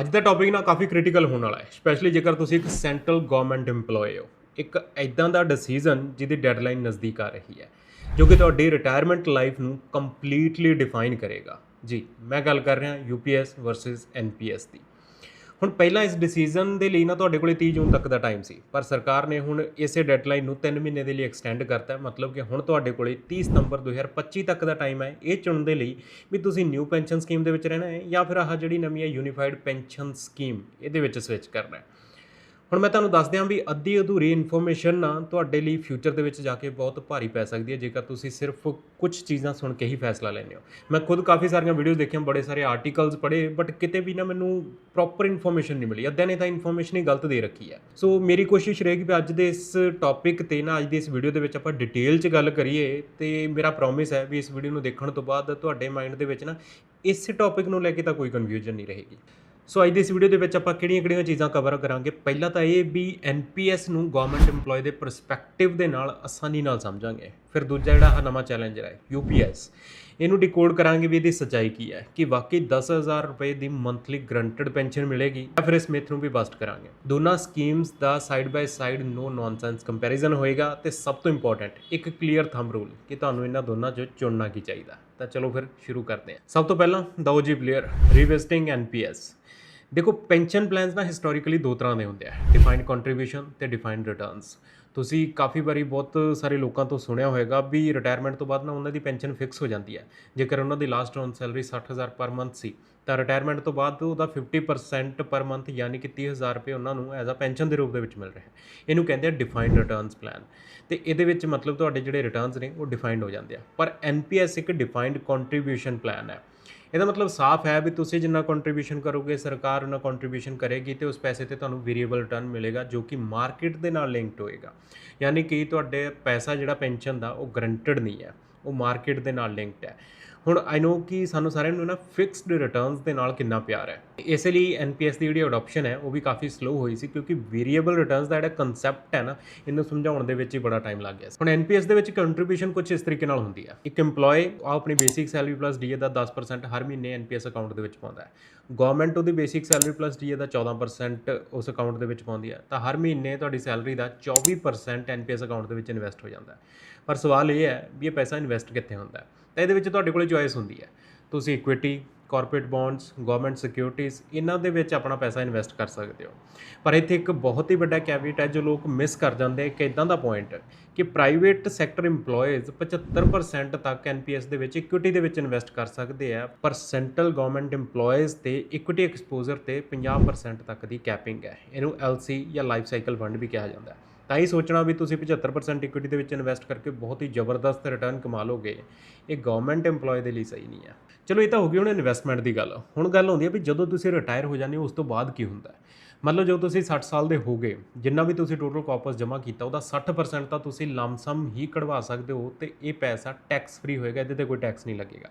ਅੱਜ ਦਾ ਟੌਪਿਕ ਨਾ ਕਾਫੀ ਕ੍ਰਿਟੀਕਲ ਹੋਣ ਵਾਲਾ ਹੈ ਸਪੈਸ਼ਲੀ ਜੇਕਰ ਤੁਸੀਂ ਇੱਕ ਸੈਂਟਰਲ ਗਵਰਨਮੈਂਟ EMPLOYE ਹੋ। ਇੱਕ ਐਦਾਂ ਦਾ ਡਿਸੀਜਨ ਜਿਹਦੀ ਡੈਡਲਾਈਨ ਨਜ਼ਦੀਕ ਆ ਰਹੀ ਹੈ, ਜੋ ਕਿ ਤੁਹਾਡੀ ਰਿਟਾਇਰਮੈਂਟ ਲਾਈਫ ਨੂੰ ਕੰਪਲੀਟਲੀ ਡਿਫਾਈਨ ਕਰੇਗਾ। ਜੀ, ਮੈਂ ਗੱਲ ਕਰ ਰਿਹਾ UPS ਵਰਸਸ NPS ਦੀ। ਹੁਣ ਪਹਿਲਾਂ ਇਸ ਡਿਸੀਜਨ ਦੇ ਲਈ ਨਾ ਤੁਹਾਡੇ ਕੋਲੇ 30 ਜੂਨ ਤੱਕ ਦਾ ਟਾਈਮ ਸੀ, ਪਰ ਸਰਕਾਰ ਨੇ ਹੁਣ ਇਸੇ ਡੈਡਲਾਈਨ ਨੂੰ 3 ਮਹੀਨੇ ਦੇ ਲਈ ਐਕਸਟੈਂਡ ਕਰਤਾ ਮਤਲਬ ਕਿ ਹੁਣ ਤੁਹਾਡੇ ਕੋਲੇ 30 ਸਤੰਬਰ 2025 ਤੱਕ ਦਾ ਟਾਈਮ ਹੈ। ਇਹ ਚੁਣਨ ਦੇ ਲਈ ਵੀ ਤੁਸੀਂ ਨਿਊ ਪੈਨਸ਼ਨ ਸਕੀਮ ਦੇ ਵਿੱਚ ਰਹਿਣਾ ਹੈ ਜਾਂ ਫਿਰ ਆਹ ਜਿਹੜੀ ਨਵੀਂ ਹੈ ਯੂਨੀਫਾਈਡ ਪੈਨਸ਼ਨ ਸਕੀਮ ਇਹਦੇ ਵਿੱਚ ਸਵਿਚ ਕਰਨਾ ਹੈ। ਹੁਣ ਮੈਂ ਤੁਹਾਨੂੰ ਦੱਸ ਦਿਆਂ ਵੀ ਅੱਧੀ ਅਧੂਰੀ ਇਨਫੋਰਮੇਸ਼ਨ ਨਾ ਤੁਹਾਡੇ ਲਈ ਫਿਊਚਰ ਦੇ ਵਿੱਚ ਜਾ ਕੇ ਬਹੁਤ ਭਾਰੀ ਪੈ ਸਕਦੀ ਹੈ, ਜੇਕਰ ਤੁਸੀਂ ਸਿਰਫ ਕੁਝ ਚੀਜ਼ਾਂ ਸੁਣ ਕੇ ਹੀ ਫੈਸਲਾ ਲੈਂਦੇ ਹੋ। ਮੈਂ ਖੁਦ ਕਾਫੀ ਸਾਰੀਆਂ ਵੀਡੀਓਜ਼ ਦੇਖੀਆਂ, ਬੜੇ ਸਾਰੇ ਆਰਟੀਕਲਸ ਪੜ੍ਹੇ ਬਟ ਕਿਤੇ ਵੀ ਨਾ ਮੈਨੂੰ ਪ੍ਰੋਪਰ ਇਨਫੋਰਮੇਸ਼ਨ ਨਹੀਂ ਮਿਲੀ। ਅੱਧਿਆਂ ਨੇ ਤਾਂ ਇਨਫੋਰਮੇਸ਼ਨ ਹੀ ਗਲਤ ਦੇ ਰੱਖੀ ਹੈ। ਸੋ ਮੇਰੀ ਕੋਸ਼ਿਸ਼ ਰਹੇਗੀ ਵੀ ਅੱਜ ਦੇ ਇਸ ਟੌਪਿਕ ਤੇ ਨਾ, ਅੱਜ ਦੀ ਇਸ ਵੀਡੀਓ ਦੇ ਵਿੱਚ ਆਪਾਂ ਡਿਟੇਲ 'ਚ ਗੱਲ ਕਰੀਏ, ਤੇ ਮੇਰਾ ਪ੍ਰੋਮਿਸ ਹੈ ਵੀ ਇਸ ਵੀਡੀਓ ਨੂੰ ਦੇਖਣ ਤੋਂ ਬਾਅਦ ਤੁਹਾਡੇ ਮਾਈਂਡ ਦੇ ਵਿੱਚ ਨਾ ਇਸ ਟੌਪਿਕ ਨੂੰ ਲੈ ਕੇ ਤਾਂ ਕੋਈ ਕਨਫਿਊਜ਼ਨ ਨਹੀਂ ਰਹੇਗੀ। ਸੋ ਅੱਜ ਦੀ ਇਸ ਵੀਡੀਓ ਦੇ ਵਿੱਚ ਆਪਾਂ ਕਿਹੜੀਆਂ-ਕਿਹੜੀਆਂ ਚੀਜ਼ਾਂ ਕਵਰ ਕਰਾਂਗੇ? ਪਹਿਲਾਂ ਤਾਂ ਇਹ ਵੀ NPS ਨੂੰ ਗਵਰਨਮੈਂਟ EMPLOYE ਦੇ ਪਰਸਪੈਕਟਿਵ ਦੇ ਨਾਲ ਆਸਾਨੀ ਨਾਲ ਸਮਝਾਂਗੇ। ਫਿਰ ਦੂਜਾ ਜਿਹੜਾ ਆ ਨਵਾਂ ਚੈਲੰਜਰ ਹੈ UPS ਇਹਨੂੰ ਡਿਕੋਡ ਕਰਾਂਗੇ ਵੀ ਇਹਦੀ ਸੱਚਾਈ ਕੀ ਹੈ, ਕਿ ਵਾਕਈ 10000 ਰੁਪਏ ਦੀ ਮੰਥਲੀ ਗਰੰਟਡ ਪੈਨਸ਼ਨ ਮਿਲੇਗੀ ਜਾਂ ਫਿਰ ਇਸ ਮੇਥ ਨੂੰ ਵੀ ਬਸਟ ਕਰਾਂਗੇ। ਦੋਨਾਂ schemes the side by side no nonsense comparison ਹੋਏਗਾ ਤੇ ਸਭ ਤੋਂ ਇੰਪੋਰਟੈਂਟ ਇੱਕ ਕਲੀਅਰ ਥੰਬ ਰੂਲ ਕਿ ਤੁਹਾਨੂੰ ਇਹਨਾਂ ਦੋਨਾਂ ਚੋਂ ਚੁਣਨਾ ਕੀ ਚਾਹੀਦਾ। ਤਾਂ ਚਲੋ ਫਿਰ ਸ਼ੁਰੂ ਕਰਦੇ ਹਾਂ। ਸਭ ਤੋਂ ਪਹਿਲਾਂ ਦੋ ਜੀ ਪਲੇਅਰ ਰੀਵਿਜ਼ਿਟਿੰਗ NPS ਦੇਖੋ ਪੈਨਸ਼ਨ ਪਲਾਨਸ ਨਾ ਹਿਸਟੋਰੀਕਲੀ ਦੋ ਤਰ੍ਹਾਂ ਦੇ ਹੁੰਦੇ ਆ। ਡਿਫਾਈਨਡ ਕੰਟਰੀਬਿਊਸ਼ਨ ਤੇ ਡਿਫਾਈਨਡ ਰਿਟਰਨਸ ਤੁਸੀਂ ਕਾਫੀ ਵਾਰੀ ਬਹੁਤ ਸਾਰੇ ਲੋਕਾਂ ਤੋਂ ਸੁਣਿਆ ਹੋਵੇਗਾ ਵੀ ਰਿਟਾਇਰਮੈਂਟ ਤੋਂ ਬਾਅਦ ਨਾ ਉਹਨਾਂ ਦੀ ਪੈਨਸ਼ਨ ਫਿਕਸ ਹੋ ਜਾਂਦੀ ਹੈ। ਜੇਕਰ ਉਹਨਾਂ ਦੀ last on salary 60000 per month ਸੀ, ਤਾਂ ਰਿਟਾਇਰਮੈਂਟ ਤੋਂ ਬਾਅਦ ਉਹਦਾ 50% ਪਰ ਮੰਥ ਯਾਨੀ ਕਿ 30000 ਰੁਪਏ ਉਹਨਾਂ ਨੂੰ ਐਜ਼ ਅ ਪੈਨਸ਼ਨ ਦੇ ਰੂਪ ਦੇ ਵਿੱਚ ਮਿਲ ਰਿਹਾ ਇਹਨੂੰ ਕਹਿੰਦੇ ਆ ਡਿਫਾਈਨਡ ਰਿਟਰਨਸ ਪਲਾਨ ਤੇ ਇਹਦੇ ਵਿੱਚ ਮਤਲਬ ਤੁਹਾਡੇ ਜਿਹੜੇ ਰਿਟਰਨਸ ਨੇ, ਉਹ ਡਿਫਾਈਨਡ ਹੋ ਜਾਂਦੇ ਆ। ਪਰ NPS ਇੱਕ ਡਿਫਾਈਨਡ ਕੰਟਰੀਬਿਊਸ਼ਨ ਪਲਾਨ ਹੈ। ਇਹਦਾ ਮਤਲਬ ਸਾਫ਼ ਹੈ ਵੀ ਤੁਸੀਂ ਜਿੰਨਾ ਕੰਟਰੀਬਿਊਸ਼ਨ ਕਰੋਗੇ, ਸਰਕਾਰ ਉਹਨਾਂ ਕੰਟਰੀਬਿਊਸ਼ਨ ਕਰੇਗੀ ਤੇ ਉਸ ਪੈਸੇ ਤੇ ਤੁਹਾਨੂੰ ਵੇਰੀਏਬਲ ਰਿਟਰਨ ਮਿਲੇਗਾ ਜੋ ਕਿ ਮਾਰਕੀਟ ਦੇ ਨਾਲ ਲਿੰਕਡ ਹੋਏਗਾ। ਯਾਨੀ ਕਿ ਤੁਹਾਡੇ ਪੈਸਾ ਜਿਹੜਾ ਪੈਨਸ਼ਨ ਦਾ ਉਹ ਗਰੰਟਡ ਨਹੀਂ ਹੈ, ਉਹ ਮਾਰਕੀਟ ਦੇ ਨਾਲ ਲਿੰਕਡ ਹੈ। ਹੁਣ ਆਈ نو ਕਿ ਸਾਨੂੰ ਸਾਰਿਆਂ ਨੂੰ ਨਾ ਫਿਕਸਡ ਰਿਟਰਨਸ ਦੇ ਨਾਲ ਕਿੰਨਾ ਪਿਆਰ ਹੈ। ਇਸੇ ਲਈ ਐਨਪੀਐਸ ਦੀ ਜਿਹੜੀ ਅਡਾਪਸ਼ਨ ਹੈ, ਉਹ ਵੀ ਕਾਫੀ ਸਲੋ ਹੋਈ ਸੀ ਕਿਉਂਕਿ ਵੇਰੀਏਬਲ ਰਿਟਰਨਸ ਦਾ ਜਿਹੜਾ ਕਨਸੈਪਟ ਹੈ ਨਾ, ਇਹਨੂੰ ਸਮਝਾਉਣ ਦੇ ਵਿੱਚ ਹੀ ਬੜਾ ਟਾਈਮ ਲੱਗ ਗਿਆ ਸੀ। ਹੁਣ ਐਨਪੀਐਸ ਦੇ ਵਿੱਚ ਕੰਟਰੀਬਿਊਸ਼ਨ ਕੁਝ ਇਸ ਤਰੀਕੇ ਨਾਲ ਹੁੰਦੀ ਹੈ। ਇੱਕ EMPLOYE ਆਪਣੀ ਬੇਸਿਕ ਸੈਲਰੀ ਪਲੱਸ ਡੀਏ ਦਾ 10% ਹਰ ਮਹੀਨੇ ਐਨਪੀਐਸ ਅਕਾਊਂਟ ਦੇ ਵਿੱਚ ਪਾਉਂਦਾ ਹੈ। ਗਵਰਨਮੈਂਟ ਉਹਦੀ ਬੇਸਿਕ ਸੈਲਰੀ ਪਲੱਸ ਡੀਏ ਦਾ 14% ਉਸ ਅਕਾਊਂਟ ਦੇ ਵਿੱਚ ਪਾਉਂਦੀ ਹੈ। ਤਾਂ ਹਰ ਮਹੀਨੇ ਤੁਹਾਡੀ ਸੈਲਰੀ ਦਾ 24% ਐਨਪੀਐਸ ਅਕਾਊਂਟ ਦੇ ਵਿੱਚ ਇਨਵੈਸਟ ਹੋ ਜਾਂਦਾ ਹੈ। ਪਰ ਸਵਾਲ ਇਹ ਹੈ ਵੀ ਇਹ ਪੈਸਾ ਇਨਵੈਸਟ ਕਿੱਥੇ ਹੁੰਦਾ ਹੈ? ਤਾਂ ਇਹਦੇ ਵਿੱਚ ਤੁਹਾਡੇ ਕੋਲੇ ਚੋਇਸ ਹੁੰਦੀ ਹੈ। ਤੁਸੀਂ equity corporate bonds government securities ਇਹਨਾਂ ਦੇ ਵਿੱਚ ਆਪਣਾ ਪੈਸਾ ਇਨਵੈਸਟ ਕਰ ਸਕਦੇ ਹੋ। ਪਰ ਇੱਥੇ ਇੱਕ ਬਹੁਤ ਹੀ ਵੱਡਾ ਕੈਵੀਟ ਹੈ, ਜੋ ਲੋਕ ਮਿਸ ਕਰ ਜਾਂਦੇ ਕਿ ਇਦਾਂ ਦਾ ਪੁਆਇੰਟ ਕਿ ਪ੍ਰਾਈਵੇਟ ਸੈਕਟਰ EMPLOYEES 75% ਤੱਕ NPS ਦੇ ਵਿੱਚ ਇਕੁਇਟੀ ਦੇ ਵਿੱਚ ਇਨਵੈਸਟ ਕਰ ਸਕਦੇ ਆ। ਪਰ ਸੈਂਟਰਲ ਗਵਰਨਮੈਂਟ EMPLOYEES ਤੇ ਇਕੁਇਟੀ ਐਕਸਪੋਜ਼ਰ ਤੇ 50% ਤੱਕ ਦੀ ਕੈਪਿੰਗ ਹੈ। ਇਹਨੂੰ LC ਜਾਂ ਲਾਈਫ ਸਾਈਕਲ ਫੰਡ ਵੀ ਕਿਹਾ ਜਾਂਦਾ ਹੈ। ਤਾਂ ਇਹ ਸੋਚਣਾ ਵੀ ਤੁਸੀਂ 75% ਇਕੁਇਟੀ ਦੇ ਵਿੱਚ ਇਨਵੈਸਟ ਕਰਕੇ ਬਹੁਤ ਹੀ ਜ਼ਬਰਦਸਤ ਰਿਟਰਨ ਕਮਾ ਲੋਗੇ। ਇਹ ਗਵਰਨਮੈਂਟ EMPLOYE ਦੇ ਲਈ ਸਹੀ ਨਹੀਂ ਹੈ ਚਲੋ, ਇਹ ਤਾਂ ਹੋ ਗਈ ਹੁਣ ਇਨਵੈਸਟਮੈਂਟ ਦੀ ਗੱਲ। ਹੁਣ ਗੱਲ ਹੁੰਦੀ ਹੈ ਵੀ ਜਦੋਂ ਤੁਸੀਂ ਰਿਟਾਇਰ ਹੋ ਜਾਂਦੇ ਹੋ, ਉਸ ਤੋਂ ਬਾਅਦ ਕੀ ਹੁੰਦਾ ਹੈ? ਮਤਲਬ ਜਦੋਂ ਤੁਸੀਂ 60 ਸਾਲ ਦੇ ਹੋ ਗਏ, ਜਿੰਨਾ ਵੀ ਤੁਸੀਂ ਟੋਟਲ ਕਾਪਸ ਜਮ੍ਹਾਂ ਕੀਤਾ, ਉਹਦਾ 60% ਤਾਂ ਤੁਸੀਂ ਲਮਸਮ ਹੀ ਕਢਵਾ ਸਕਦੇ ਹੋ ਤੇ ਇਹ ਪੈਸਾ ਟੈਕਸ ਫ੍ਰੀ ਹੋਏਗਾ, ਇਹਦੇ ਤੇ ਕੋਈ ਟੈਕਸ ਨਹੀਂ ਲੱਗੇਗਾ।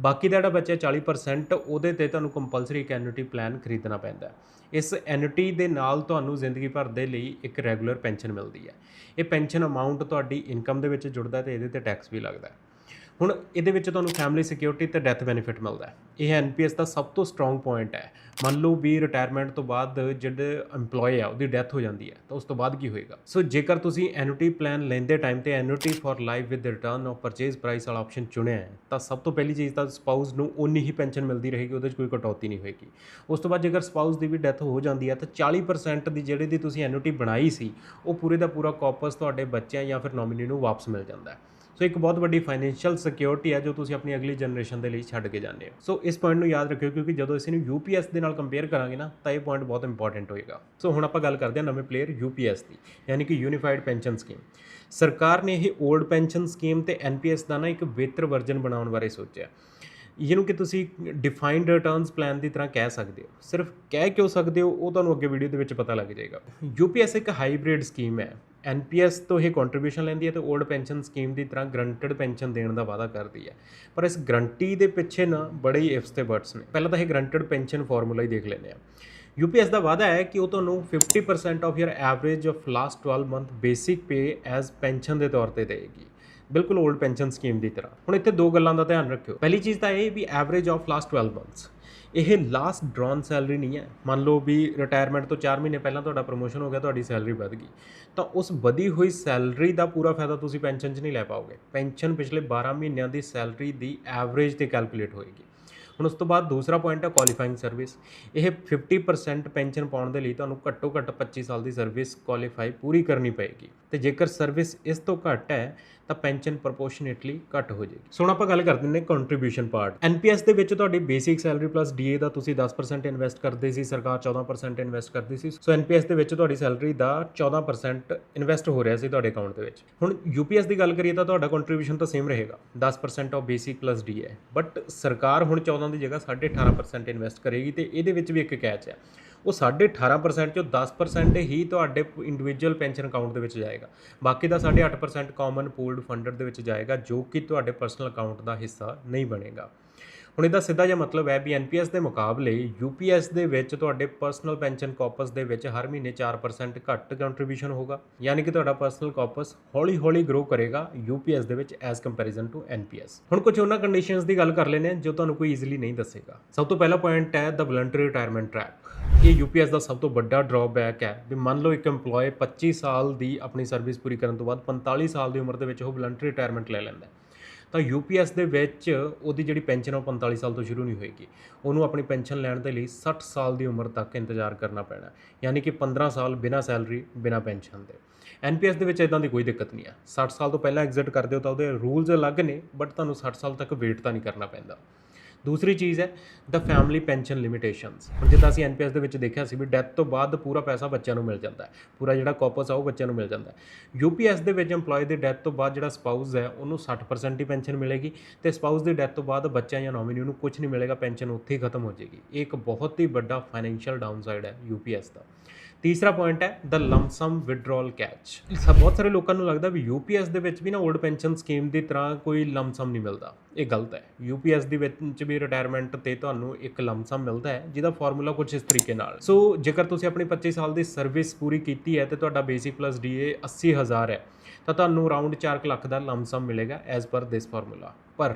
ਬਾਕੀ ਦਾ ਜਿਹੜਾ ਬੱਚਾ 40% ਉਹਦੇ ਤੇ ਤੁਹਾਨੂੰ ਕੰਪਲਸਰੀ ਇੱਕ ਐਨੂਟੀ ਪਲਾਨ ਖਰੀਦਣਾ ਪੈਂਦਾ ਹੈ। ਇਸ ਐਨੂਟੀ ਦੇ ਨਾਲ ਤੁਹਾਨੂੰ ਜ਼ਿੰਦਗੀ ਭਰ ਦੇ ਲਈ ਇੱਕ ਰੈਗੂਲਰ ਪੈਨਸ਼ਨ ਮਿਲਦੀ ਹੈ। ਇਹ ਪੈਨਸ਼ਨ ਅਮਾਉਂਟ ਤੁਹਾਡੀ ਇਨਕਮ ਦੇ ਵਿੱਚ ਜੁੜਦਾ ਤੇ ਇਹਦੇ ਤੇ ਟੈਕਸ ਵੀ ਲੱਗਦਾ ਹੈ। ਹੁਣ ਇਹਦੇ ਵਿੱਚ ਤੁਹਾਨੂੰ ਫੈਮਿਲੀ ਸਿਕਿਉਰਿਟੀ ਤੇ ਡੈਥ ਬੈਨੀਫਿਟ ਮਿਲਦਾ ਹੈ। ਇਹ ਐਨਪੀਐਸ ਦਾ ਸਭ ਤੋਂ ਸਟਰੋਂਗ ਪੁਆਇੰਟ ਹੈ। ਮੰਨ ਲਓ ਵੀ ਰਿਟਾਇਰਮੈਂਟ ਤੋਂ ਬਾਅਦ ਜਿਹੜੇ EMPLOYE ਆ, ਉਹਦੀ ਡੈਥ ਹੋ ਜਾਂਦੀ ਹੈ, ਤਾਂ ਉਸ ਤੋਂ ਬਾਅਦ ਕੀ ਹੋਏਗਾ? ਸੋ ਜੇਕਰ ਤੁਸੀਂ ਐਨੂਟੀ ਪਲਾਨ ਲੈਂਦੇ ਟਾਈਮ ਤੇ annuity for life with return of purchase price ਵਾਲਾ ਆਪਸ਼ਨ ਚੁਣਿਆ ਹੈ, ਤਾਂ ਸਭ ਤੋਂ ਪਹਿਲੀ ਚੀਜ਼ ਤਾਂ ਸਪਾਊਸ ਨੂੰ ਉਨੀ ਹੀ ਪੈਨਸ਼ਨ ਮਿਲਦੀ ਰਹੇਗੀ, ਉਹਦੇ 'ਚ ਕੋਈ ਕਟੌਤੀ ਨਹੀਂ ਹੋਏਗੀ। ਉਸ ਤੋਂ ਬਾਅਦ ਜੇਕਰ ਸਪਾਊਸ ਦੀ ਵੀ ਡੈਥ ਹੋ ਜਾਂਦੀ ਹੈ, ਤਾਂ 40% ਦੀ ਜਿਹੜੇ ਦੀ ਤੁਸੀਂ ਐਨੂਟੀ ਬਣਾਈ ਸੀ, ਉਹ ਪੂਰੇ ਦਾ ਪੂਰਾ ਕਾਪਸ ਤੁਹਾਡੇ ਬੱਚਿਆਂ ਜਾਂ ਫਿਰ ਨੋਮੀਨੀ ਨੂੰ ਵਾਪਸ ਮਿਲ ਜਾਂਦਾ ਹੈ। ਸੋ ਇੱਕ ਬਹੁਤ ਵੱਡੀ ਫਾਈਨੈਂਸ਼ੀਅਲ ਸਿਕਿਉਰਿਟੀ ਹੈ ਜੋ ਤੁਸੀਂ ਆਪਣੀ ਅਗਲੀ ਜਨਰੇਸ਼ਨ ਦੇ ਲਈ ਛੱਡ ਕੇ ਜਾਂਦੇ ਹੋ। ਸੋ ਇਸ ਪੁਆਇੰਟ ਨੂੰ ਯਾਦ ਰੱਖਿਓ ਕਿਉਂਕਿ ਜਦੋਂ ਅਸੀਂ ਨੂੰ UPS ਦੇ ਨਾਲ ਕੰਪੇਅਰ ਕਰਾਂਗੇ ਨਾ, ਤਾਂ ਇਹ ਪੁਆਇੰਟ ਬਹੁਤ ਇੰਪੋਰਟੈਂਟ ਹੋਏਗਾ। ਸੋ ਹੁਣ ਆਪਾਂ ਗੱਲ ਕਰਦੇ ਹਾਂ ਨਵੇਂ ਪਲੇਅਰ UPS ਦੀ, ਯਾਨੀ ਕਿ ਯੂਨੀਫਾਈਡ ਪੈਨਸ਼ਨ ਸਕੀਮ ਸਰਕਾਰ ਨੇ ਇਹ 올ਡ ਪੈਨਸ਼ਨ ਸਕੀਮ ਤੇ NPS ਦਾ ਨਾ ਇੱਕ ਬਿਹਤਰ ਵਰਜ਼ਨ ਬਣਾਉਣ ਬਾਰੇ ਸੋਚਿਆ। ਜਿਹਨੂੰ ਕਿ ਤੁਸੀਂ ਡਿਫਾਈਨਡ ਰਿਟਰਨਸ ਪਲਾਨ ਦੀ ਤਰ੍ਹਾਂ ਕਹਿ ਸਕਦੇ ਹੋ। ਸਿਰਫ ਕਹਿ ਕਿਉਂ ਸਕਦੇ ਹੋ, ਉਹ ਤੁਹਾਨੂੰ ਅੱਗੇ ਵੀਡੀਓ ਦੇ ਵਿੱਚ ਪਤਾ ਲੱਗ ਜਾਏਗਾ। UPS ਇੱਕ ਹਾਈਬ੍ਰਿਡ ਸਕੀਮ ਹੈ। NPS ਤੋਂ ਇਹ ਕੰਟਰੀਬਿਊਸ਼ਨ ਲੈਂਦੀ ਹੈ ਤੇ 올ਡ ਪੈਨਸ਼ਨ ਸਕੀਮ ਦੀ ਤਰ੍ਹਾਂ ਗਰੰਟਡ ਪੈਨਸ਼ਨ ਦੇਣ ਦਾ ਵਾਅਦਾ ਕਰਦੀ ਹੈ। ਪਰ ਇਸ ਗਰੰਟੀ ਦੇ ਪਿੱਛੇ ਨਾ ਬੜੇ ਹੀ ਇਫਸ ਤੇ ਬਟਸ ਨੇ। ਪਹਿਲਾਂ ਤਾਂ ਇਹ ਗਰੰਟਡ ਪੈਨਸ਼ਨ ਫਾਰਮੂਲਾ ਹੀ ਦੇਖ ਲੈਂਦੇ ਆ UPS ਦਾ ਵਾਅਦਾ ਹੈ ਕਿ ਉਹ ਤੁਹਾਨੂੰ 50% of your average of last 12 month basic pay as pension ਦੇ ਤੌਰ ਤੇ ਦੇਵੇਗੀ। ਬਿਲਕੁਲ 올ਡ ਪੈਨਸ਼ਨ ਸਕੀਮ ਦੀ ਤਰ੍ਹਾਂ। ਹੁਣ ਇੱਥੇ ਦੋ ਗੱਲਾਂ ਦਾ ਧਿਆਨ ਰੱਖਿਓ। ਪਹਿਲੀ ਚੀਜ਼ ਤਾਂ ਇਹ ਵੀ ਐਵਰੇਜ ਆਫ ਲਾਸਟ 12 ਮੰਥਸ ਇਹ ਲਾਸਟ ਡਰਾਨ ਸੈਲਰੀ ਨਹੀਂ ਹੈ। ਮੰਨ ਲਓ ਵੀ ਰਿਟਾਇਰਮੈਂਟ ਤੋਂ 4 ਮਹੀਨੇ ਪਹਿਲਾਂ ਤੁਹਾਡਾ ਪ੍ਰੋਮੋਸ਼ਨ ਹੋ ਗਿਆ, ਤੁਹਾਡੀ ਸੈਲਰੀ ਵਧ ਗਈ। ਤਾਂ ਉਸ ਵਧੀ ਹੋਈ ਸੈਲਰੀ ਦਾ ਪੂਰਾ ਫਾਇਦਾ ਤੁਸੀਂ ਪੈਨਸ਼ਨ 'ਚ ਨਹੀਂ ਲੈ ਪਾਓਗੇ। ਪੈਨਸ਼ਨ ਪਿਛਲੇ 12 ਮਹੀਨਿਆਂ ਦੀ ਸੈਲਰੀ ਦੀ ਐਵਰੇਜ ਤੇ ਕੈਲਕੂਲੇਟ ਹੋਏਗੀ। ਹੁਣ ਉਸ ਤੋਂ ਬਾਅਦ ਦੂਸਰਾ ਪੁਆਇੰਟ ਹੈ ਕੁਆਲੀਫਾਈਂਗ ਸਰਵਿਸ ਇਹ 50% ਪੈਨਸ਼ਨ ਪਾਉਣ ਦੇ ਲਈ ਤੁਹਾਨੂੰ ਘੱਟੋ ਘੱਟ 25 ਸਾਲ ਦੀ ਸਰਵਿਸ ਕੁਆਲੀਫਾਈ ਪੂਰੀ ਕਰਨੀ ਪਏਗੀ। ਤੇ ਜੇਕਰ ਸਰਵਿਸ ਇਸ ਤੋਂ ਘੱਟ ਹੈ ਤਾਂ ਪੈਨਸ਼ਨ ਪ੍ਰੋਪੋਰਸ਼ਨੇਟਲੀ ਘੱਟ ਹੋ ਜਾਏਗੀ। ਸੋ ਹੁਣ ਆਪਾਂ ਗੱਲ ਕਰਦੇ ਨੇ ਕੰਟਰੀਬਿਊਸ਼ਨ ਪਾਰਟ ਐਨਪੀਐਸ ਦੇ ਵਿੱਚ ਤੁਹਾਡੀ ਬੇਸਿਕ ਸੈਲਰੀ ਪਲੱਸ ਡੀਏ ਦਾ ਤੁਸੀਂ 10% ਇਨਵੈਸਟ ਕਰਦੇ ਸੀ, ਸਰਕਾਰ 14% ਇਨਵੈਸਟ ਕਰਦੀ ਸੀ। ਸੋ ਐਨਪੀਐਸ ਦੇ ਵਿੱਚ ਤੁਹਾਡੀ ਸੈਲਰੀ ਦਾ 14% ਇਨਵੈਸਟ ਹੋ ਰਿਹਾ ਸੀ ਤੁਹਾਡੇ ਅਕਾਊਂਟ ਦੇ ਵਿੱਚ। ਹੁਣ ਯੂਪੀਐਸ ਦੀ ਗੱਲ ਕਰੀਏ ਤਾਂ ਤੁਹਾਡਾ ਕੰਟਰੀਬਿਊਸ਼ਨ ਤਾਂ ਸੇਮ ਰਹੇਗਾ 10% of basic plus DA but ਸਰਕਾਰ ਹੁਣ 14 ਦੀ ਜਗ੍ਹਾ 18% ਇਨਵੈਸਟ ਕਰੇਗੀ ਤੇ ਇਹਦੇ ਵਿੱਚ ਵੀ ਇੱਕ ਕੈਚ ਹੈ ਉਹ 18% ਚੋਂ 10% ਹੀ ਤੁਹਾਡੇ ਇੰਡੀਵਿਜੂਅਲ ਪੈਨਸ਼ਨ ਅਕਾਊਂਟ ਦੇ ਵਿੱਚ ਜਾਏਗਾ। ਬਾਕੀ ਦਾ 8.5% ਕਾਮਨ ਪੂਲਡ ਫੰਡਡ ਦੇ ਵਿੱਚ ਜਾਏਗਾ, ਜੋ ਕਿ ਤੁਹਾਡੇ ਪਰਸਨਲ ਅਕਾਊਂਟ ਦਾ ਹਿੱਸਾ ਨਹੀਂ ਬਣੇਗਾ। ਹੁਣ ਇਹਦਾ ਸਿੱਧਾ ਜਿਹਾ ਮਤਲਬ ਹੈ ਵੀ ਐਨਪੀਐਸ ਦੇ ਮੁਕਾਬਲੇ ਯੂਪੀਐਸ ਦੇ ਵਿੱਚ ਤੁਹਾਡੇ ਪਰਸਨਲ ਪੈਨਸ਼ਨ ਕਾਪਸ ਦੇ ਵਿੱਚ ਹਰ ਮਹੀਨੇ 4% ਘੱਟ ਕੰਟਰੀਬਿਊਸ਼ਨ ਹੋਗਾ ਯਾਨੀ ਕਿ ਤੁਹਾਡਾ ਪਰਸਨਲ ਕਾਪਸ ਹੌਲੀ-ਹੌਲੀ ਗਰੋ ਕਰੇਗਾ ਯੂਪੀਐਸ ਦੇ ਵਿੱਚ ਐਜ਼ ਕੰਪੈਰੀਜ਼ਨ ਟੂ ਐਨਪੀਐਸ। ਹੁਣ ਕੁਝ ਉਹਨਾਂ ਕੰਡੀਸ਼ਨਸ ਦੀ ਗੱਲ ਕਰ ਲੈਨੇ ਜੋ ਤੁਹਾਨੂੰ ਕੋਈ ਈਜ਼ੀਲੀ ਨਹੀਂ ਦੱਸੇਗਾ। ਸਭ ਤੋਂ ਪਹਿਲਾ ਪੁਆਇੰਟ ਹੈ ਦ ਵਲੰਟਰੀ ਰਿਟਾਇਰਮੈਂਟ ਟ੍ਰੈਪ ਇਹ ਯੂਪੀਐਸ ਦਾ ਸਭ ਤੋਂ ਵੱਡਾ ਡਰਾਬੈਕ ਹੈ ਵੀ ਮੰਨ ਲਓ ਇੱਕ EMPLOYE 25 ਸਾਲ ਦੀ ਆਪਣੀ ਸਰਵਿਸ ਪੂਰੀ ਕਰਨ ਤੋਂ ਬਾਅਦ 45 ਸਾਲ ਦੀ ਉਮਰ ਦੇ ਵਿੱਚ ਉਹ ਵਲੰਟਰੀ ਰਿਟਾਇਰਮੈਂਟ ਲੈ ਲੈਂਦਾ ਹੈ। ਤਾਂ ਯੂਪੀਐਸ ਦੇ ਵਿੱਚ ਉਹਦੀ ਜਿਹੜੀ ਪੈਨਸ਼ਨ ਉਹ 45 ਸਾਲ ਤੋਂ ਸ਼ੁਰੂ ਨਹੀਂ ਹੋਏਗੀ। ਉਹਨੂੰ ਆਪਣੀ ਪੈਨਸ਼ਨ ਲੈਣ ਦੇ ਲਈ 60 ਸਾਲ ਦੀ ਉਮਰ ਤੱਕ ਇੰਤਜ਼ਾਰ ਕਰਨਾ ਪੈਣਾ। ਯਾਨੀ ਕਿ 15 ਸਾਲ ਬਿਨਾਂ ਸੈਲਰੀ, ਬਿਨਾਂ ਪੈਨਸ਼ਨ ਦੇ। ਐਨਪੀਐਸ ਦੇ ਵਿੱਚ ਇਦਾਂ ਦੀ ਕੋਈ ਦਿੱਕਤ ਨਹੀਂ ਹੈ 60 ਸਾਲ ਤੋਂ ਪਹਿਲਾਂ ਐਗਜ਼ਿਟ ਕਰਦੇ ਹੋ ਤਾਂ ਉਹਦੇ ਰੂਲਸ ਅਲੱਗ ਨੇ, ਬਟ ਤੁਹਾਨੂੰ 60 ਸਾਲ ਤੱਕ ਵੇਟ ਤਾਂ ਨਹੀਂ ਕਰਨਾ ਪੈਂਦਾ। ਦੂਸਰੀ ਚੀਜ਼ ਹੈ ਦ ਫੈਮਿਲੀ ਪੈਨਸ਼ਨ ਲਿਮਿਟੇਸ਼ਨਸ ਹੁਣ ਜਿੱਦਾਂ ਅਸੀਂ ਐਨਪੀਐਸ ਦੇ ਵਿੱਚ ਦੇਖਿਆ ਸੀ ਵੀ ਡੈਥ ਤੋਂ ਬਾਅਦ ਪੂਰਾ ਪੈਸਾ ਬੱਚਿਆਂ ਨੂੰ ਮਿਲ ਜਾਂਦਾ ਹੈ। ਪੂਰਾ ਜਿਹੜਾ ਕਾਪਸ ਆ ਉਹ ਬੱਚਿਆਂ ਨੂੰ ਮਿਲ ਜਾਂਦਾ ਹੈ। ਯੂਪੀਐਸ ਦੇ ਵਿੱਚ EMPLOYE ਦੀ ਡੈਥ ਤੋਂ ਬਾਅਦ ਜਿਹੜਾ ਸਪਾਊਸ ਹੈ, ਉਹਨੂੰ 60% ਹੀ ਪੈਨਸ਼ਨ ਮਿਲੇਗੀ ਤੇ ਸਪਾਊਸ ਦੀ ਡੈਥ ਤੋਂ ਬਾਅਦ ਬੱਚਾ ਜਾਂ ਨੋਮੀਨੀ ਨੂੰ ਕੁਝ ਨਹੀਂ ਮਿਲੇਗਾ ਪੈਨਸ਼ਨ ਉੱਥੇ ਹੀ ਖਤਮ ਹੋ ਜਾਏਗੀ। ਇਹ ਇੱਕ ਬਹੁਤ ਹੀ ਵੱਡਾ ਫਾਈਨੈਂਸ਼ੀਅਲ ਡਾਊਨਸਾਈਡ ਹੈ ਯੂਪੀਐਸ ਦਾ। ਤੀਸਰਾ ਪੁਆਇੰਟ ਹੈ ਦ ਲੰਪਸਮ ਵਿਡਰਾਲ ਕੈਚ ਸਭ ਬਹੁਤ ਸਾਰੇ ਲੋਕਾਂ ਨੂੰ ਲੱਗਦਾ ਵੀ ਯੂਪੀਐਸ ਦੇ ਵਿੱਚ ਵੀ ਨਾ 올ਡ ਪੈਨਸ਼ਨ ਸਕੀਮ ਦੀ ਤਰ੍ਹਾਂ ਕੋਈ ਲੰਪਸਮ ਨਹੀਂ ਮਿਲਦਾ। ਇਹ ਗਲਤ ਹੈ। ਯੂਪੀਐਸ ਦੇ ਵਿੱਚ ਵੀ ਰਿਟਾਇਰਮੈਂਟ ਤੇ ਤੁਹਾਨੂੰ ਇੱਕ ਲੰਪਸਮ ਮਿਲਦਾ ਹੈ, ਜਿਹਦਾ ਫਾਰਮੂਲਾ ਕੁਝ ਇਸ ਤਰੀਕੇ ਨਾਲ। ਸੋ ਜੇਕਰ ਤੁਸੀਂ ਆਪਣੀ 25 ਸਾਲ ਦੀ ਸਰਵਿਸ ਪੂਰੀ ਕੀਤੀ ਹੈ ਤੇ ਤੁਹਾਡਾ ਬੇਸਿਕ ਪਲੱਸ ਡੀਏ 80000 ਹੈ, ਤਾਂ ਤੁਹਾਨੂੰ ਅਰਾਊਂਡ 4 ਲੱਖ ਦਾ ਲੰਪਸਮ ਮਿਲੇਗਾ ਐਜ਼ ਪਰ ਦਿਸ ਫਾਰਮੂਲਾ ਪਰ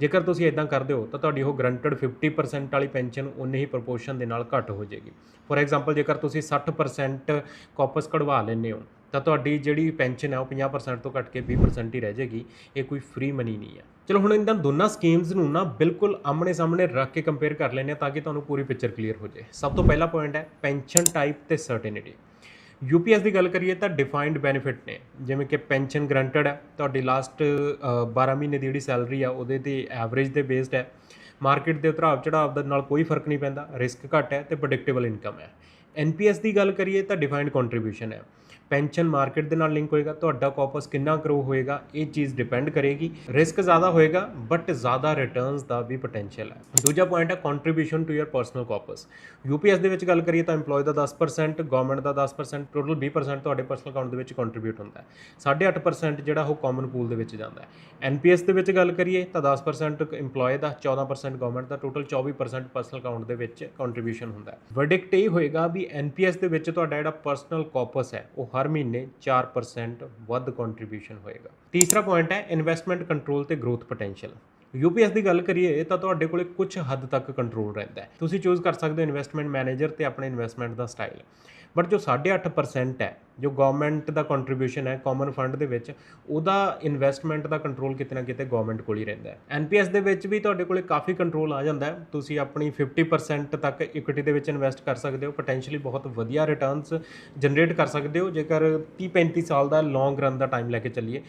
ਜੇਕਰ ਤੁਸੀਂ ਇਦਾਂ ਕਰਦੇ ਹੋ, ਤਾਂ ਤੁਹਾਡੀ ਉਹ ਗਰੰਟਡ 50% ਵਾਲੀ ਪੈਨਸ਼ਨ ਉਨੇ ਹੀ ਪ੍ਰੋਪੋਰਸ਼ਨ ਦੇ ਨਾਲ ਘੱਟ ਹੋ ਜਾਏਗੀ। ਫੋਰ ਐਗਜ਼ਾਮਪਲ ਜੇਕਰ ਤੁਸੀਂ 60% ਕਾਪਸ ਕਢਵਾ ਲੈਂਦੇ ਹੋ, ਤਾਂ ਤੁਹਾਡੀ ਜਿਹੜੀ ਪੈਨਸ਼ਨ ਹੈ ਉਹ 50% ਤੋਂ ਘੱਟ ਕੇ 20% ਹੀ ਰਹਿ ਜਾਏਗੀ। ਇਹ ਕੋਈ ਫ੍ਰੀ ਮਨੀ ਨਹੀਂ ਹੈ। ਚਲੋ, ਹੁਣ ਇਹਨਾਂ ਦੋਨਾਂ ਸਕੀਮਸ ਨੂੰ ਨਾ ਬਿਲਕੁਲ ਆਮਣੇ ਸਾਹਮਣੇ ਰੱਖ ਕੇ ਕੰਪੇਅਰ ਕਰ ਲੈਂਦੇ ਹਾਂ ਤਾਂ ਕਿ ਤੁਹਾਨੂੰ ਪੂਰੀ ਪਿਕਚਰ ਕਲੀਅਰ ਹੋ ਜਾਏ। ਸਭ ਤੋਂ ਪਹਿਲਾ ਪੁਆਇੰਟ ਹੈ ਪੈਨਸ਼ਨ ਟਾਈਪ ਤੇ ਸਰਟੇਨਿਟੀ ਯੂਪੀਐਸ ਦੀ ਗੱਲ ਕਰੀਏ ਤਾਂ ਡਿਫਾਈਨਡ ਬੈਨੀਫਿਟ ਨੇ, ਜਿਵੇਂ ਕਿ ਪੈਨਸ਼ਨ ਗਰੰਟਡ ਹੈ, ਤੁਹਾਡੀ ਲਾਸਟ 12 ਮਹੀਨੇ ਦੀ ਜਿਹੜੀ ਸੈਲਰੀ ਆ, ਉਹਦੇ ਤੇ ਐਵਰੇਜ ਦੇ ਬੇਸਡ ਹੈ। ਮਾਰਕੀਟ ਦੇ ਉਤਰਾਵ ਚੜਾਵ ਦੇ ਨਾਲ ਕੋਈ ਫ਼ਰਕ ਨਹੀਂ ਪੈਂਦਾ ਰਿਸਕ ਘੱਟ ਹੈ ਤੇ ਪ੍ਰੈਡਿਕਟੇਬਲ ਇਨਕਮ ਹੈ। ਐਨਪੀਐਸ ਦੀ ਗੱਲ ਕਰੀਏ ਤਾਂ ਡਿਫਾਈਨਡ ਕੰਟਰੀਬਿਊਸ਼ਨ ਹੈ। ਪੈਨਸ਼ਨ ਮਾਰਕੀਟ ਦੇ ਨਾਲ ਲਿੰਕ ਹੋਏਗਾ, ਤੁਹਾਡਾ ਕਾਪਸ ਕਿੰਨਾ ਗਰੋ ਹੋਏਗਾ, ਇਹ ਚੀਜ਼ ਡਿਪੈਂਡ ਕਰੇਗੀ। ਰਿਸਕ ਜ਼ਿਆਦਾ ਹੋਏਗਾ ਬਟ ਜ਼ਿਆਦਾ ਰਿਟਰਨਸ ਦਾ ਵੀ ਪੋਟੈਂਸ਼ੀਅਲ ਹੈ। ਦੂਜਾ ਪੁਆਇੰਟ ਹੈ contribution to your personal corpus UPS ਦੇ ਵਿੱਚ ਗੱਲ ਕਰੀਏ ਤਾਂ EMPLOYE ਦਾ 10% ਗਵਰਨਮੈਂਟ ਦਾ 10% ਟੋਟਲ 20% ਤੁਹਾਡੇ ਪਰਸਨਲ ਅਕਾਊਂਟ ਦੇ ਵਿੱਚ ਕੰਟਰੀਬਿਊਟ ਹੁੰਦਾ ਹੈ। 8.5% ਜਿਹੜਾ ਉਹ ਕਾਮਨ ਪੂਲ ਦੇ ਵਿੱਚ ਜਾਂਦਾ ਹੈ। ਐਨਪੀਐਸ ਦੇ ਵਿੱਚ ਗੱਲ ਕਰੀਏ ਤਾਂ 10% EMPLOYE ਦਾ 14% ਗਵਰਨਮੈਂਟ ਦਾ ਟੋਟਲ 24% ਪਰਸਨਲ ਅਕਾਊਂਟ ਦੇ ਵਿੱਚ ਕੰਟਰੀਬਿਊਸ਼ਨ ਹੁੰਦਾ ਹੈ। ਵਰਡਿਕਟ ਇਹ ਹੋਏਗਾ ਵੀ ਐਨਪੀਐਸ ਦੇ ਵਿੱਚ ਤੁਹਾਡਾ ਜਿਹੜਾ ਪਰਸਨਲ ਕਾਪਸ ਹੈ, ਉਹ ਹਰ ਮਹੀਨੇ 4% ਵੱਧ ਕੰਟਰੀਬਿਊਸ਼ਨ ਹੋਏਗਾ। ਤੀਸਰਾ ਪੁਆਇੰਟ ਹੈ ਇਨਵੈਸਟਮੈਂਟ ਕੰਟਰੋਲ ਤੇ ਗਰੋਥ ਪੋਟੈਂਸ਼ੀਅਲ ਯੂਪੀਐਸ ਦੀ ਗੱਲ ਕਰੀਏ ਤਾਂ ਤੁਹਾਡੇ ਕੋਲੇ ਕੁਝ ਹੱਦ ਤੱਕ ਕੰਟਰੋਲ ਰਹਿੰਦਾ ਹੈ। ਤੁਸੀਂ ਚੂਜ਼ ਕਰ ਸਕਦੇ ਹੋ ਇਨਵੈਸਟਮੈਂਟ ਮੈਨੇਜਰ ਤੇ ਆਪਣੇ ਇਨਵੈਸਟਮੈਂਟ ਦਾ ਸਟਾਈਲ ਬਟ ਜੋ 8.5% ਹੈ, ਜੋ ਗਵਰਨਮੈਂਟ ਦਾ ਕੰਟਰੀਬਿਊਸ਼ਨ ਹੈ ਕਾਮਨ ਫੰਡ ਦੇ ਵਿੱਚ, ਉਹਦਾ ਇਨਵੈਸਟਮੈਂਟ ਦਾ ਕੰਟਰੋਲ ਕਿਤੇ ਨਾ ਕਿਤੇ ਗਵਰਨਮੈਂਟ ਕੋਲ ਹੀ ਰਹਿੰਦਾ ਹੈ। ਐਨਪੀਐਸ ਦੇ ਵਿੱਚ ਵੀ ਤੁਹਾਡੇ ਕੋਲੇ ਕਾਫੀ ਕੰਟਰੋਲ ਆ ਜਾਂਦਾ ਹੈ। ਤੁਸੀਂ ਆਪਣੀ 50% ਤੱਕ ਇਕੁਇਟੀ ਦੇ ਵਿੱਚ ਇਨਵੈਸਟ ਕਰ ਸਕਦੇ ਹੋ। ਪੋਟੈਂਸ਼ੀਅਲੀ ਬਹੁਤ ਵਧੀਆ ਰਿਟਰਨਸ ਜਨਰੇਟ ਕਰ ਸਕਦੇ ਹੋ। ਜੇਕਰ 30 35 ਸਾਲ ਦਾ ਲੌਂਗ ਰਨ ਦਾ ਟਾਈਮ ਲੈ ਕੇ ਚੱਲੀਏ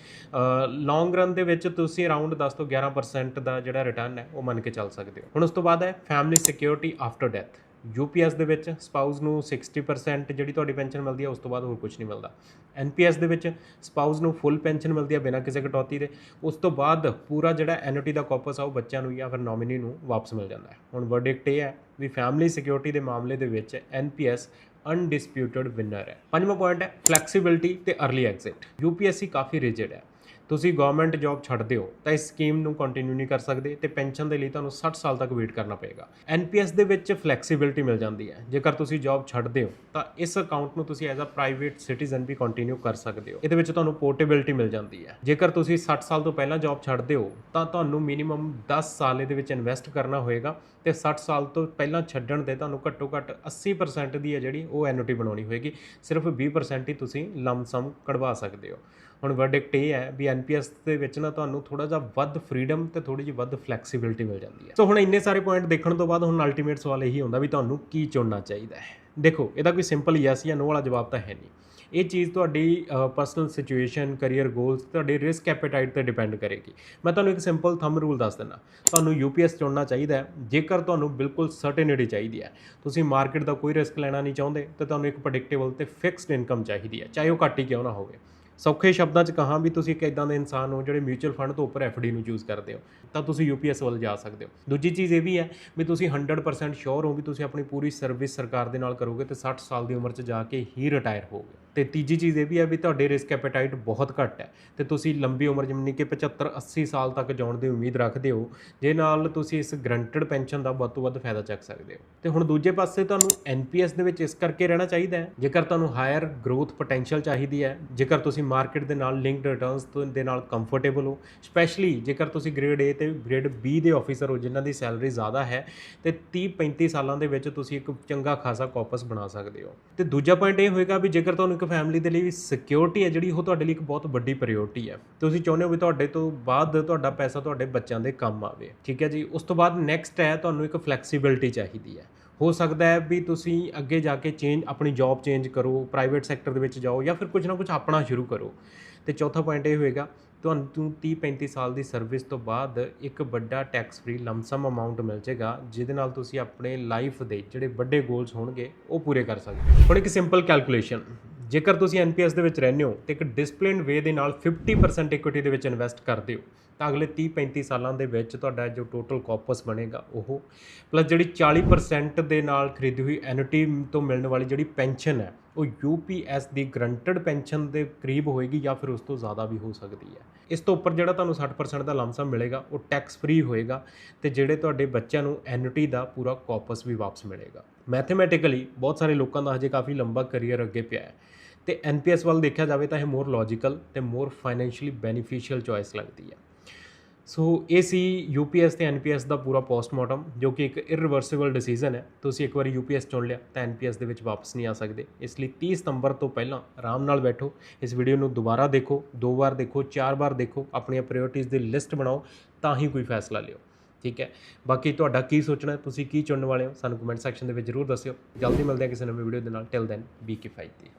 ਲੌਂਗ ਰਨ ਦੇ ਵਿੱਚ ਤੁਸੀਂ ਅਰਾਊਂਡ 10 ਤੋਂ 11% ਦਾ ਜਿਹੜਾ ਰਿਟਰਨ ਹੈ, ਉਹ ਮੰਨ ਕੇ ਚੱਲ ਸਕਦੇ ਹੋ। ਹੁਣ ਉਸ ਤੋਂ ਬਾਅਦ ਹੈ family security after death UPS ਦੇ ਵਿੱਚ ਸਪਾਊਸ ਨੂੰ 60% ਜਿਹੜੀ ਤੁਹਾਡੀ ਪੈਨਸ਼ਨ ਮਿਲਦੀ ਹੈ, ਉਸ ਤੋਂ ਬਾਅਦ ਹੋਰ ਕੁਝ ਨਹੀਂ ਮਿਲਦਾ। ਐਨਪੀਐਸ ਦੇ ਵਿੱਚ ਸਪਾਊਸ ਨੂੰ ਫੁੱਲ ਪੈਨਸ਼ਨ ਮਿਲਦੀ ਹੈ ਬਿਨਾਂ ਕਿਸੇ ਕਟੌਤੀ ਦੇ। ਉਸ ਤੋਂ ਬਾਅਦ ਪੂਰਾ ਜਿਹੜਾ ਐਨਓਟੀ ਦਾ ਕਾਪਸ ਆ, ਉਹ ਬੱਚਿਆਂ ਨੂੰ ਜਾਂ ਫਿਰ ਨੋਮਿਨੀ ਨੂੰ ਵਾਪਸ ਮਿਲ ਜਾਂਦਾ ਹੈ। ਹੁਣ ਵਰਡਿਕਟ ਇਹ ਹੈ ਵੀ ਫੈਮਿਲੀ ਸਿਕਿਉਰਿਟੀ ਦੇ ਮਾਮਲੇ ਦੇ ਵਿੱਚ ਐਨਪੀਐਸ ਅਨਡਿਸਪਿਊਟਡ ਵਿਨਰ ਹੈ। ਪੰਜਵਾਂ ਪੁਆਇੰਟ ਹੈ ਫਲੈਕਸੀਬਿਲਟੀ ਤੇ अर्ਲੀ ਐਗਜ਼ਿਟ ਯੂਪੀਐਸਸੀ ਕਾਫੀ ਰਿਜਿਡ ਹੈ। ਤੁਸੀਂ ਗਵਰਨਮੈਂਟ ਜੌਬ ਛੱਡਦੇ ਹੋ, ਤਾਂ ਇਸ ਸਕੀਮ ਨੂੰ ਕੰਟੀਨਿਊ ਨਹੀਂ ਕਰ ਸਕਦੇ ਤੇ ਪੈਨਸ਼ਨ ਦੇ ਲਈ ਤੁਹਾਨੂੰ 60 ਸਾਲ ਤੱਕ ਵੇਟ ਕਰਨਾ ਪਏਗਾ। ਐਨਪੀਐਸ ਦੇ ਵਿੱਚ ਫਲੈਕਸੀਬਿਲਿਟੀ ਮਿਲ ਜਾਂਦੀ ਹੈ। ਜੇਕਰ ਤੁਸੀਂ ਜੌਬ ਛੱਡਦੇ ਹੋ, ਤਾਂ ਇਸ ਅਕਾਊਂਟ ਨੂੰ ਤੁਸੀਂ ਐਜ਼ ਅ ਪ੍ਰਾਈਵੇਟ ਸਿਟੀਜ਼ਨ ਵੀ ਕੰਟੀਨਿਊ ਕਰ ਸਕਦੇ ਹੋ। ਇਹਦੇ ਵਿੱਚ ਤੁਹਾਨੂੰ ਪੋਰਟੇਬਿਲਿਟੀ ਮਿਲ ਜਾਂਦੀ ਹੈ। ਜੇਕਰ ਤੁਸੀਂ 60 ਸਾਲ ਤੋਂ ਪਹਿਲਾਂ ਜੌਬ ਛੱਡਦੇ ਹੋ, ਤਾਂ ਤੁਹਾਨੂੰ ਮਿਨੀਮਮ 10 ਸਾਲ ਇਹਦੇ ਵਿੱਚ ਇਨਵੈਸਟ ਕਰਨਾ ਹੋਏਗਾ ਤੇ 60 ਸਾਲ ਤੋਂ ਪਹਿਲਾਂ ਛੱਡਣ ਤੇ ਤੁਹਾਨੂੰ ਘੱਟੋ ਘੱਟ 80% ਦੀ ਹੈ ਜਿਹੜੀ ਉਹ ਐਨਓਟੀ ਬਣਾਉਣੀ ਹੋਏਗੀ। ਸਿਰਫ 20% ਹੀ ਤੁਸੀਂ ਲਮਸਮ ਕਢਵਾ ਸਕਦੇ ਹੋ। ਹੁਣ ਵਰਡਿਕਟ ਇਹ ਹੈ ਵੀ ਐਨਪੀਐਸ ਦੇ ਵਿੱਚ ਨਾ ਤੁਹਾਨੂੰ ਥੋੜਾ ਜਿਹਾ ਵੱਧ ਫਰੀडम ਤੇ ਥੋੜੀ ਜਿਹੀ ਵੱਧ ਫਲੈਕਸੀਬਿਲਿਟੀ ਮਿਲ ਜਾਂਦੀ ਹੈ। ਸੋ ਹੁਣ ਇੰਨੇ ਸਾਰੇ ਪੁਆਇੰਟ ਦੇਖਣ ਤੋਂ ਬਾਅਦ ਹੁਣ ਅਲਟੀਮੇਟ ਸਵਾਲ ਇਹੀ ਹੁੰਦਾ ਵੀ ਤੁਹਾਨੂੰ ਕੀ ਚੁਣਨਾ ਚਾਹੀਦਾ ਹੈ। ਦੇਖੋ, ਇਹਦਾ ਕੋਈ ਸਿੰਪਲ ਯੈਸ ਜਾਂ ਨੋ ਵਾਲਾ ਜਵਾਬ ਤਾਂ ਹੈ ਨਹੀਂ। ਇਹ ਚੀਜ਼ ਤੁਹਾਡੀ ਪਰਸਨਲ ਸਿਚੁਏਸ਼ਨ ਕੈਰੀਅਰ ਗੋਲਸ ਤੁਹਾਡੇ ਰਿਸਕ ਐਪੀਟਾਈਟ ਤੇ ਡਿਪੈਂਡ ਕਰੇਗੀ। ਮੈਂ ਤੁਹਾਨੂੰ ਇੱਕ ਸਿੰਪਲ ਥੰਬ ਰੂਲ ਦੱਸ ਦਿੰਦਾ। ਤੁਹਾਨੂੰ ਯੂਪੀਐਸ ਚੁਣਨਾ ਚਾਹੀਦਾ ਜੇਕਰ ਤੁਹਾਨੂੰ ਬਿਲਕੁਲ ਸਰਟੇਨਿਟੀ ਚਾਹੀਦੀ ਹੈ, ਤੁਸੀਂ ਮਾਰਕੀਟ ਦਾ ਕੋਈ ਰਿਸਕ ਲੈਣਾ ਨਹੀਂ ਚਾਹੁੰਦੇ, ਤਾਂ ਤੁਹਾਨੂੰ ਇੱਕ ਪ੍ਰੈਡਿਕਟੇਬਲ ਤੇ ਫਿਕਸਡ ਇਨਕਮ ਚਾਹੀਦੀ ਹੈ, ਚਾਹੇ ਉਹ ਘੱਟ ਹੀ ਕਿਉਂ ਨਾ ਹੋਵੇ। ਸੌਖੇ ਸ਼ਬਦਾਂ 'ਚ ਕਹਾਂ ਵੀ ਤੁਸੀਂ ਇੱਕ ਇਦਾਂ ਦੇ ਇਨਸਾਨ ਹੋ ਜਿਹੜੇ ਮਿਊਚੁਅਲ ਫੰਡ ਤੋਂ ਉੱਪਰ ਐਫਡੀ ਨੂੰ ਚੂਜ਼ ਕਰਦੇ ਹੋ, ਤਾਂ ਤੁਸੀਂ ਯੂਪੀਐਸ ਵੱਲ ਜਾ ਸਕਦੇ ਹੋ। ਦੂਜੀ ਚੀਜ਼ ਇਹ ਵੀ ਹੈ ਵੀ ਤੁਸੀਂ 100% ਸ਼ੋਰ ਹੋ ਵੀ ਤੁਸੀਂ ਆਪਣੀ ਪੂਰੀ ਸਰਵਿਸ ਸਰਕਾਰ ਦੇ ਨਾਲ ਕਰੋਗੇ ਤੇ 60 ਸਾਲ ਦੀ ਉਮਰ 'ਚ ਜਾ ਕੇ ਹੀ ਰਿਟਾਇਰ ਹੋਗੇ ਤੇ ਤੀਜੀ ਚੀਜ਼ ਇਹ ਵੀ ਹੈ ਵੀ ਤੁਹਾਡੇ ਰਿਸਕ ਐਪੀਟਾਈਟ ਬਹੁਤ ਘੱਟ ਹੈ ਤੇ ਤੁਸੀਂ ਲੰਬੀ ਉਮਰ ਜਿਵੇਂ ਕਿ 75 80 ਸਾਲ ਤੱਕ ਜਾਣ ਦੀ ਉਮੀਦ ਰੱਖਦੇ ਹੋ, ਜੇ ਨਾਲ ਤੁਸੀਂ ਇਸ ਗਰੰਟਡ ਪੈਨਸ਼ਨ ਦਾ ਵੱਧ ਤੋਂ ਵੱਧ ਫਾਇਦਾ ਚੱਕ ਸਕਦੇ ਹੋ। ਤੇ ਹੁਣ ਦੂਜੇ ਪਾਸੇ ਤੁਹਾਨੂੰ ਐਨਪੀਐਸ ਦੇ ਵਿੱਚ ਇਸ ਕਰਕੇ ਰਹਿਣਾ ਚਾਹੀਦਾ ਹੈ, ਜੇਕਰ ਤੁਹਾਨੂੰ ਹਾਇਰ ਗਰੋਥ ਪੋਟੈਂਸ਼ੀਅਲ ਚਾਹੀਦੀ ਹੈ, ਜੇਕਰ ਤੁਸੀਂ ਮਾਰਕੀਟ ਦੇ ਨਾਲ ਲਿੰਕਡ ਰਿਟਰਨਸ ਤੋਂ ਦੇ ਨਾਲ ਕੰਫਰਟੇਬਲ ਹੋ। ਸਪੈਸ਼ਲੀ ਜੇਕਰ ਤੁਸੀਂ ਗ੍ਰੇਡ A ਤੇ ਗ੍ਰੇਡ B ਦੇ ਆਫੀਸਰ ਹੋ, ਜਿਨ੍ਹਾਂ ਦੀ ਸੈਲਰੀ ਜ਼ਿਆਦਾ ਹੈ, ਤੇ 30 35 ਸਾਲਾਂ ਦੇ ਵਿੱਚ ਤੁਸੀਂ ਇੱਕ ਚੰਗਾ ਖਾਸਾ ਕਾਪਸ ਬਣਾ ਸਕਦੇ ਹੋ। ਤੇ ਦੂਜਾ ਪੁਆਇੰਟ ਇਹ ਹੋਏਗਾ ਵੀ ਜੇਕਰ ਤੁਹਾਨੂੰ ਇੱਕ ਫੈਮਿਲੀ ਦੇ ਲਈ ਸਿਕਿਉਰਿਟੀ ਹੈ ਜਿਹੜੀ, ਉਹ ਤੁਹਾਡੇ ਲਈ ਇੱਕ ਬਹੁਤ ਵੱਡੀ ਪ੍ਰਾਇੋਰਟੀ ਹੈ। ਤੁਸੀਂ ਚਾਹੁੰਦੇ ਹੋ ਵੀ ਤੁਹਾਡੇ ਤੋਂ ਬਾਅਦ ਤੁਹਾਡਾ ਪੈਸਾ ਤੁਹਾਡੇ ਬੱਚਿਆਂ ਦੇ ਕੰਮ ਆਵੇ। ਠੀਕ ਹੈ ਜੀ? ਉਸ ਤੋਂ ਬਾਅਦ ਨੈਕਸਟ ਹੈ, ਤੁਹਾਨੂੰ ਇੱਕ ਫਲੈਕਸੀਬਿਲਟੀ ਚਾਹੀਦੀ ਹੈ। ਹੋ ਸਕਦਾ ਹੈ ਵੀ ਤੁਸੀਂ ਅੱਗੇ ਜਾ ਕੇ ਚੇਂਜ ਆਪਣੀ ਜੌਬ ਚੇਂਜ ਕਰੋ ਪ੍ਰਾਈਵੇਟ ਸੈਕਟਰ ਦੇ ਵਿੱਚ ਜਾਓ ਜਾਂ ਫਿਰ ਕੁਝ ਨਾ ਕੁਝ ਆਪਣਾ ਸ਼ੁਰੂ ਕਰੋ। ਤੇ ਚੌਥਾ ਪੁਆਇੰਟ ਇਹ ਹੋਏਗਾ, ਤੁਹਾਨੂੰ 30 35 ਸਾਲ ਦੀ ਸਰਵਿਸ ਤੋਂ ਬਾਅਦ ਇੱਕ ਵੱਡਾ tax free lump sum amount ਮਿਲ ਜਾਏਗਾ, ਜਿਹਦੇ ਨਾਲ ਤੁਸੀਂ ਆਪਣੇ ਲਾਈਫ ਦੇ ਜਿਹੜੇ ਵੱਡੇ ਗੋਲਸ ਹੋਣਗੇ, ਉਹ ਪੂਰੇ ਕਰ ਸਕਦੇ ਹੋ। ਹੁਣ ਇੱਕ ਸਿੰਪਲ ਕੈਲਕੂਲੇਸ਼ਨ ਜੇਕਰ ਤੁਸੀਂ ਐਨਪੀਐਸ ਦੇ ਵਿੱਚ ਰਹਿੰਦੇ ਹੋ ਤੇ ਇੱਕ ਡਿਸਪਲਿਨਡ ਵੇ ਦੇ ਨਾਲ 50% ਇਕੁਇਟੀ ਦੇ ਵਿੱਚ ਇਨਵੈਸਟ ਕਰਦੇ ਹੋ, ਤਾਂ ਅਗਲੇ 30 35 ਸਾਲਾਂ ਦੇ ਵਿੱਚ ਤੁਹਾਡਾ ਜੋ ਟੋਟਲ ਕਾਪਸ ਬਣੇਗਾ ਉਹ ਪਲੱਸ ਜਿਹੜੀ 40% ਦੇ ਨਾਲ ਖਰੀਦੀ ਹੋਈ ਐਨਟੀ ਤੋਂ ਮਿਲਣ ਵਾਲੀ ਜਿਹੜੀ ਪੈਨਸ਼ਨ ਹੈ, ਉਹ ਯੂਪੀਐਸ ਦੀ ਗਰੰਟਡ ਪੈਨਸ਼ਨ ਦੇ ਕਰੀਬ ਹੋਏਗੀ ਜਾਂ ਫਿਰ ਉਸ ਤੋਂ ਜ਼ਿਆਦਾ ਵੀ ਹੋ ਸਕਦੀ ਹੈ। ਇਸ ਤੋਂ ਉੱਪਰ ਜਿਹੜਾ ਤੁਹਾਨੂੰ 60% ਦਾ ਲਮਸਮ ਮਿਲੇਗਾ, ਉਹ ਟੈਕਸ ਫ੍ਰੀ ਹੋਏਗਾ ਤੇ ਜਿਹੜੇ ਤੁਹਾਡੇ ਬੱਚਿਆਂ ਨੂੰ ਐਨਟੀ ਦਾ ਪੂਰਾ ਕਾਪਸ ਵੀ ਵਾਪਸ ਮਿਲੇਗਾ। ਮੈਥਮੈਟਿਕਲੀ ਬਹੁਤ ਸਾਰੇ ਲੋਕਾਂ ਦਾ ਹਜੇ ਕਾਫੀ ਲੰਬਾ ਕੈਰੀਅਰ ਅੱਗੇ ਪਿਆ ਹੈ। ਤੇ ਐਨਪੀਐਸ ਵੱਲ ਦੇਖਿਆ ਜਾਵੇ ਤਾਂ ਇਹ ਮੋਰ ਲੌਜੀਕਲ ਤੇ ਮੋਰ ਫਾਈਨੈਂਸ਼ੀਅਲੀ ਬੈਨੀਫੀਸ਼ੀਅਲ ਚੋਇਸ ਲੱਗਦੀ ਹੈ। ਸੋ ਇਹ ਸੀ ਯੂਪੀਐਸ ਤੇ ਐਨਪੀਐਸ ਦਾ ਪੂਰਾ ਪੋਸਟਮਾਰਟਮ ਜੋ ਕਿ ਇੱਕ ਇਰਰਿਵਰਸੀਬਲ ਡਿਸੀਜਨ ਹੈ। ਤੁਸੀਂ ਇੱਕ ਵਾਰੀ ਯੂਪੀਐਸ ਚੁਣ ਲਿਆ, ਤਾਂ ਐਨਪੀਐਸ ਦੇ ਵਿੱਚ ਵਾਪਸ ਨਹੀਂ ਆ ਸਕਦੇ। ਇਸ ਲਈ 30 ਸਤੰਬਰ ਤੋਂ ਪਹਿਲਾਂ ਆਰਾਮ ਨਾਲ ਬੈਠੋ। ਇਸ ਵੀਡੀਓ ਨੂੰ ਦੁਬਾਰਾ ਦੇਖੋ, ਦੋ ਵਾਰ ਦੇਖੋ, ਚਾਰ ਵਾਰ ਦੇਖੋ, ਆਪਣੀਆਂ ਪ੍ਰਾਇੋਰਟੀਜ਼ ਦੀ ਲਿਸਟ ਬਣਾਓ, ਤਾਂ ਹੀ ਕੋਈ ਫੈਸਲਾ ਲਿਓ। ਠੀਕ ਹੈ? ਬਾਕੀ ਤੁਹਾਡਾ ਕੀ ਸੋਚਣਾ ਤੁਸੀਂ ਕੀ ਚੁਣਨ ਵਾਲੇ ਹੋ, ਸਾਨੂੰ ਕਮੈਂਟ ਸੈਕਸ਼ਨ ਦੇ ਵਿੱਚ ਜ਼ਰੂਰ ਦੱਸਿਓ। ਜਲਦੀ ਮਿਲਦੇ ਹਾਂ ਕਿਸੇ ਨਵੀਂ ਵੀਡੀਓ ਦੇ ਨਾਲ। ਟਿਲ ਦੈਨ ਬੀ ਕਿਫਾਇਤੀ